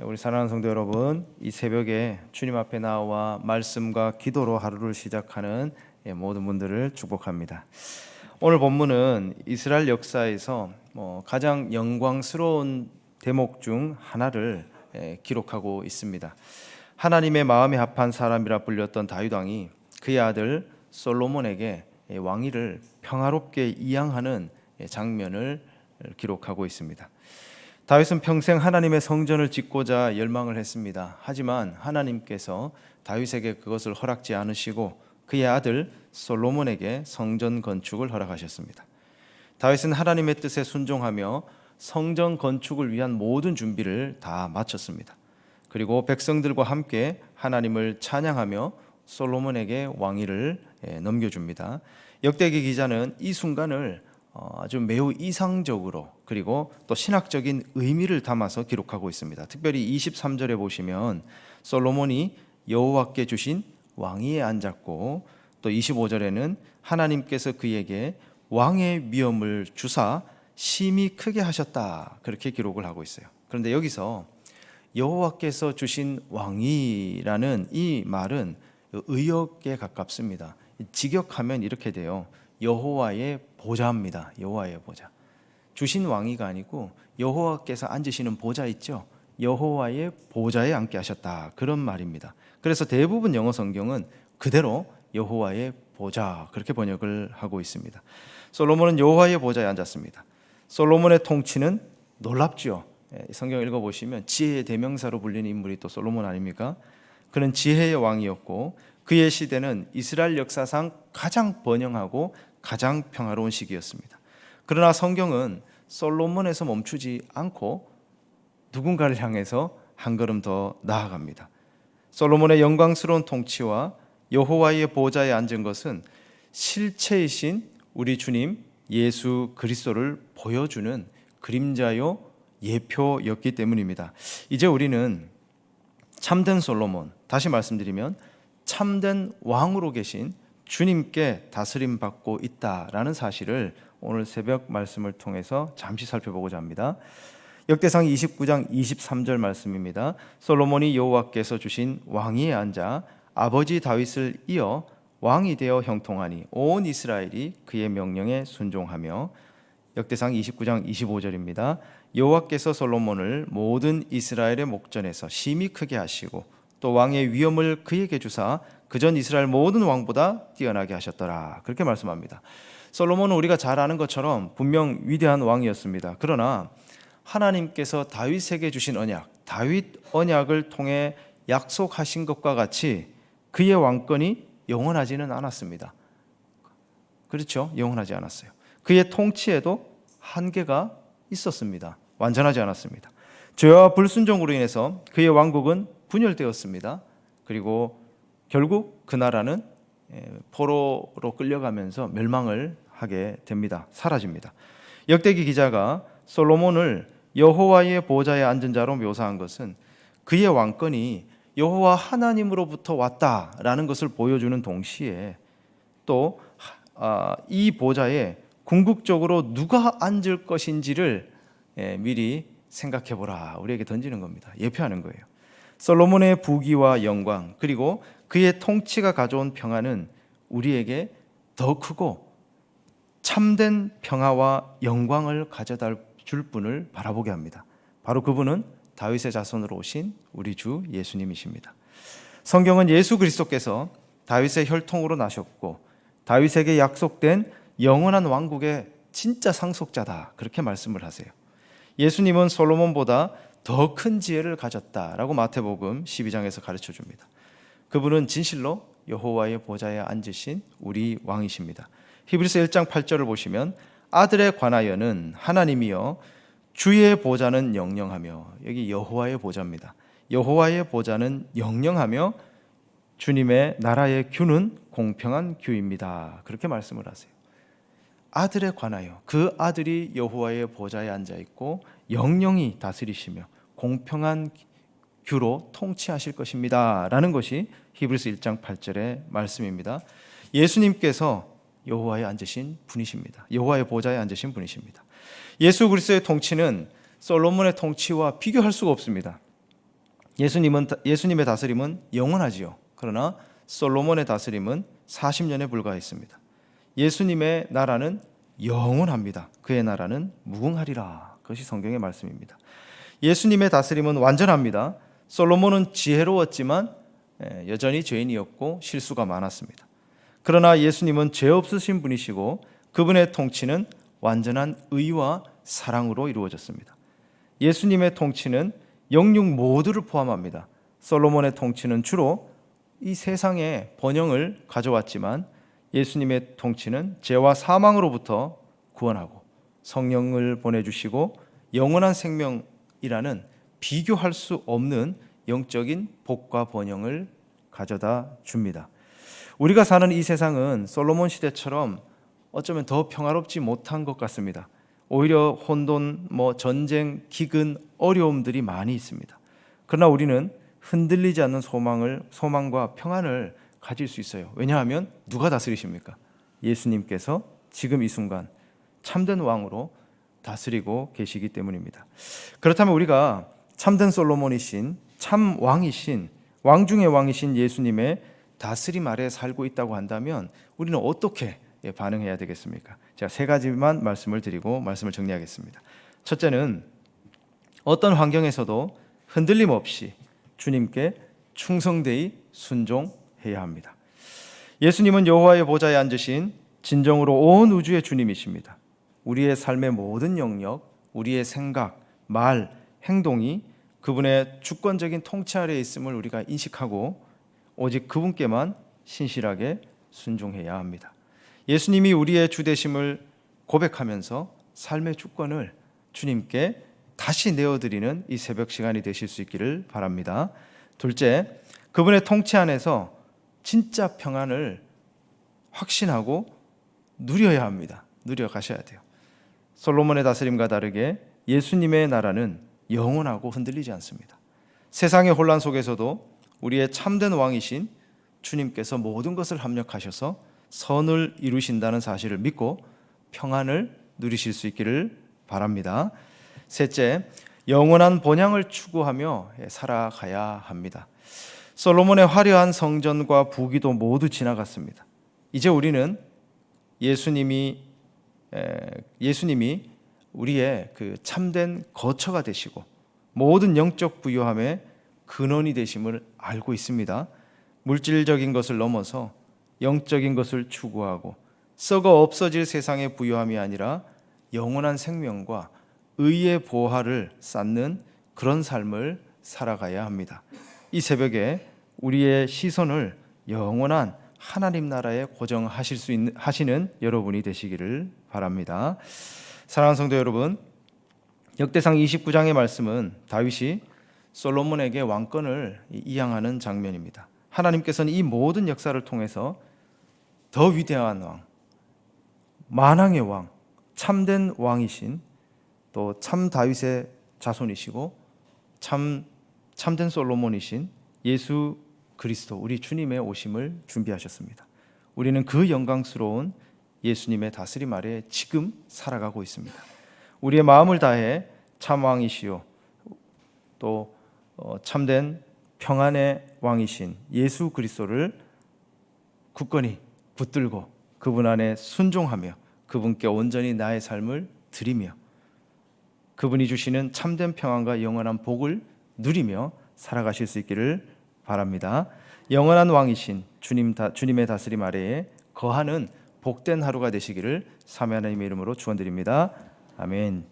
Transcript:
우리 사랑하는 성도 여러분, 이 새벽에 주님 앞에 나와 말씀과 기도로 하루를 시작하는 예, 모든 분들을 축복합니다. 오늘 본문은 이스라엘 역사에서 뭐 가장 영광스러운 대목 중 하나를 예, 기록하고 있습니다. 하나님의 마음에 합한 사람이라 불렸던 다윗 왕이 그의 아들 솔로몬에게 예, 왕위를 평화롭게 이양하는 예, 장면을 기록하고 있습니다. 다윗은 평생 하나님의 성전을 짓고자 열망을 했습니다. 하지만 하나님께서 다윗에게 그것을 허락지 않으시고 그의 아들 솔로몬에게 성전 건축을 허락하셨습니다. 다윗은 하나님의 뜻에 순종하며 성전 건축을 위한 모든 준비를 다 마쳤습니다. 그리고 백성들과 함께 하나님을 찬양하며 솔로몬에게 왕위를 예, 넘겨줍니다. 역대기 기자는 이 순간을 어, 아주 매우 이상적으로 그리고 또 신학적인 의미를 담아서 기록하고 있습니다. 특별히 23절에 보시면 솔로몬이 여호와께 주신 왕위에 앉았고 또 25절에는 하나님께서 그에게 왕의 위엄을 주사 심히 크게 하셨다 그렇게 기록을 하고 있어요. 그런데 여기서 여호와께서 주신 왕위라는 이 말은 의역에 가깝습니다. 직역하면 이렇게 돼요. 여호와의 보좌입니다. 여호와의 보좌. 주신 왕위가 아니고 여호와께서 앉으시는 보좌 있죠. 여호와의 보좌에 앉게 하셨다. 그런 말입니다. 그래서 대부분 영어 성경은 그대로 여호와의 보좌 그렇게 번역을 하고 있습니다. 솔로몬은 여호와의 보좌에 앉았습니다. 솔로몬의 통치는 놀랍죠. 예, 성경 읽어 보시면 지혜의 대명사로 불리는 인물이 또 솔로몬 아닙니까? 그는 지혜의 왕이었고 그의 시대는 이스라엘 역사상 가장 번영하고 가장 평화로운 시기였습니다. 그러나 성경은 솔로몬에서 멈추지 않고 누군가를 향해서 한 걸음 더 나아갑니다. 솔로몬의 영광스러운 통치와 여호와의 보좌에 앉은 것은 실체이신 우리 주님 예수 그리스도를 보여주는 그림자요 예표였기 때문입니다. 이제 우리는 참된 솔로몬 다시 말씀드리면 참된 왕으로 계신 주님께 다스림 받고 있다라는 사실을 오늘 새벽 말씀을 통해서 잠시 살펴보고자 합니다. 역대상 29장 23절 말씀입니다. 솔로몬이 여호와께서 주신 왕위에 앉아 아버지 다윗을 이어 왕이 되어 형통하니 온 이스라엘이 그의 명령에 순종하며 역대상 29장 25절입니다. 여호와께서 솔로몬을 모든 이스라엘의 목전에서 심히 크게 하시고 또 왕의 위엄을 그에게 주사 그전 이스라엘 모든 왕보다 뛰어나게 하셨더라. 그렇게 말씀합니다. 솔로몬은 우리가 잘 아는 것처럼 분명 위대한 왕이었습니다. 그러나 하나님께서 다윗에게 주신 언약, 다윗 언약을 통해 약속하신 것과 같이 그의 왕권이 영원하지는 않았습니다. 그렇죠? 영원하지 않았어요. 그의 통치에도 한계가 있었습니다. 완전하지 않았습니다. 죄와 불순종으로 인해서 그의 왕국은 분열되었습니다. 그리고 결국 그 나라는 예, 포로로 끌려가면서 멸망을 하게 됩니다. 사라집니다. 역대기 기자가 솔로몬을 여호와의 보좌에 앉은 자로 묘사한 것은 그의 왕권이 여호와 하나님으로부터 왔다라는 것을 보여주는 동시에 또이 아, 보좌에 궁극적으로 누가 앉을 것인지를 예, 미리 생각해 보라. 우리에게 던지는 겁니다. 예표하는 거예요. 솔로몬의 부귀와 영광 그리고 그의 통치가 가져온 평화는 우리에게 더 크고 참된 평화와 영광을 가져다 줄 분을 바라보게 합니다. 바로 그분은 다윗의 자손으로 오신 우리 주 예수님이십니다. 성경은 예수 그리스도께서 다윗의 혈통으로 나셨고 다윗에게 약속된 영원한 왕국의 진짜 상속자다. 그렇게 말씀을 하세요. 예수님은 솔로몬보다 더 큰 지혜를 가졌다라고 마태복음 12장에서 가르쳐 줍니다. 그분은 진실로 여호와의 보좌에 앉으신 우리 왕이십니다. 히브리서 1장 8절을 보시면 아들에 관하여는 하나님이여 주의 보좌는 영영하며 여기 여호와의 보좌입니다. 여호와의 보좌는 영영하며 주님의 나라의 규는 공평한 규입니다. 그렇게 말씀을 하세요. 아들에 관하여 그 아들이 여호와의 보좌에 앉아 있고 영영히 다스리시며 공평한 규로 통치하실 것입니다 라는 것이 히브리서 1장 8절의 말씀입니다. 예수님께서 여호와에 앉으신 분이십니다. 여호와의 보좌에 앉으신 분이십니다. 예수 그리스도의 통치는 솔로몬의 통치와 비교할 수가 없습니다. 예수님은 예수님의 다스림은 영원하지요. 그러나 솔로몬의 다스림은 40년에 불과했습니다. 예수님의 나라는 영원합니다. 그의 나라는 무궁하리라. 그것이 성경의 말씀입니다. 예수님의 다스림은 완전합니다. 솔로몬은 지혜로웠지만 예, 여전히 죄인이었고 실수가 많았습니다. 그러나 예수님은 죄 없으신 분이시고 그분의 통치는 완전한 의와 사랑으로 이루어졌습니다. 예수님의 통치는 영육 모두를 포함합니다. 솔로몬의 통치는 주로 이 세상의 번영을 가져왔지만 예수님의 통치는 죄와 사망으로부터 구원하고 성령을 보내주시고 영원한 생명 이라는 비교할 수 없는 영적인 복과 번영을 가져다 줍니다. 우리가 사는 이 세상은 솔로몬 시대처럼 어쩌면 더 평화롭지 못한 것 같습니다. 오히려 혼돈, 뭐 전쟁, 기근, 어려움들이 많이 있습니다. 그러나 우리는 흔들리지 않는 소망을 소망과 평안을 가질 수 있어요. 왜냐하면 누가 다스리십니까? 예수님께서 지금 이 순간 참된 왕으로 다스리고 계시기 때문입니다. 그렇다면 우리가 참된 솔로몬이신 참 왕이신 왕 중의 왕이신 예수님의 다스림 아래 살고 있다고 한다면 우리는 어떻게 반응해야 되겠습니까? 제가 세 가지만 말씀을 드리고 말씀을 정리하겠습니다. 첫째는 어떤 환경에서도 흔들림 없이 주님께 충성되이 순종해야 합니다. 예수님은 여호와의 보좌에 앉으신 진정으로 온 우주의 주님이십니다. 우리의 삶의 모든 영역, 우리의 생각, 말, 행동이 그분의 주권적인 통치 아래에 있음을 우리가 인식하고 오직 그분께만 신실하게 순종해야 합니다. 예수님이 우리의 주 되심을 고백하면서 삶의 주권을 주님께 다시 내어드리는 이 새벽 시간이 되실 수 있기를 바랍니다. 둘째, 그분의 통치 안에서 진짜 평안을 확신하고 누려야 합니다. 누려 가셔야 돼요. 솔로몬의 다스림과 다르게 예수님의 나라는 영원하고 흔들리지 않습니다. 세상의 혼란 속에서도 우리의 참된 왕이신 주님께서 모든 것을 합력하셔서 선을 이루신다는 사실을 믿고 평안을 누리실 수 있기를 바랍니다. 셋째, 영원한 본향을 추구하며 살아가야 합니다. 솔로몬의 화려한 성전과 부기도 모두 지나갔습니다. 이제 우리는 예수님이 예수님이 우리의 그 참된 거처가 되시고 모든 영적 부유함의 근원이 되심을 알고 있습니다. 물질적인 것을 넘어서 영적인 것을 추구하고 썩어 없어질 세상의 부유함이 아니라 영원한 생명과 의의 보화를 쌓는 그런 삶을 살아가야 합니다. 이 새벽에 우리의 시선을 영원한 하나님 나라에 고정하실 수 있는 하시는 여러분이 되시기를 바랍니다. 사랑하는 성도 여러분, 역대상 29장의 말씀은 다윗이 솔로몬에게 왕권을 이양하는 장면입니다. 하나님께서는 이 모든 역사를 통해서 더 위대한 왕, 만왕의 왕, 참된 왕이신 또 참 다윗의 자손이시고 참 참된 솔로몬이신 예수 그리스도 우리 주님의 오심을 준비하셨습니다. 우리는 그 영광스러운 예수님의 다스림 아래 지금 살아가고 있습니다. 우리의 마음을 다해 참 왕이시요 또 어, 참된 평안의 왕이신 예수 그리스도를 굳건히 붙들고 그분 안에 순종하며 그분께 온전히 나의 삶을 드리며 그분이 주시는 참된 평안과 영원한 복을 누리며 살아가실 수 있기를 바랍니다. 영원한 왕이신 주님 다, 주님의 다스림 아래에 거하는 복된 하루가 되시기를 하나님의 이름으로 축원드립니다. 아멘.